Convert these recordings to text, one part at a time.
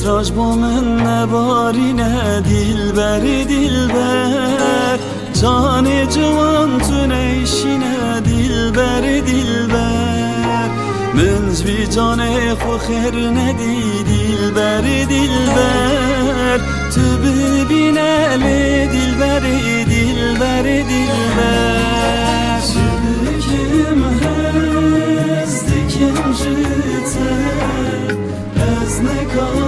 اسراج با من نبارینه دلبر دلبر جان جوان تو نیشینه دلبر دلبر من بی جان خو خیر ندی دلبر دلبر تو ببینه لی دلبر دلبر دلبر Sürgüm hezdikim jite Ez ne karım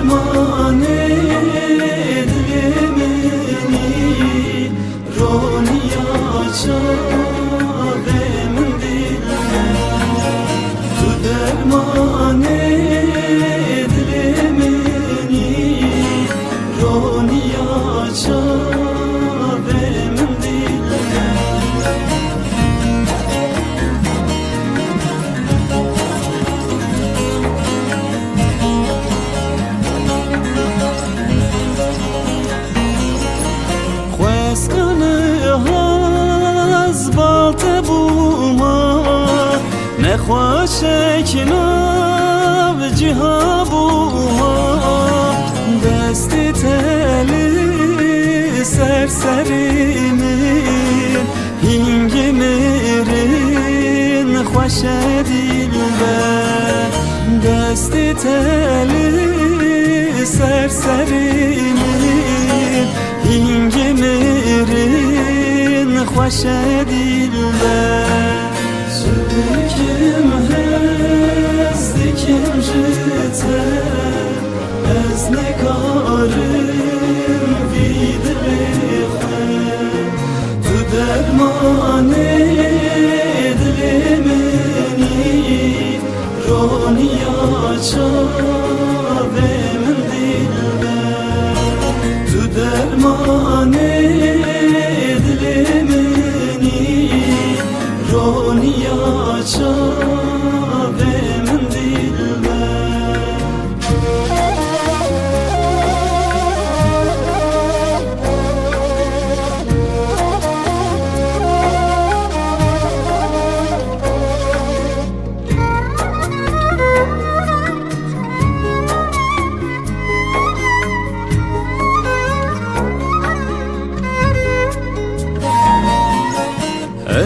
dermanê dilimini Roniya çave min dilme Tu Roniya çave نخواشک ناو جها بوما دست تلی سرسریمین هنگ میرین خوش دیل دست تلی سرسریمین هنگ میرین خوش دیل سرکم derman edlemeni Roniya çavemdir ben Tu derman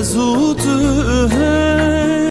zudu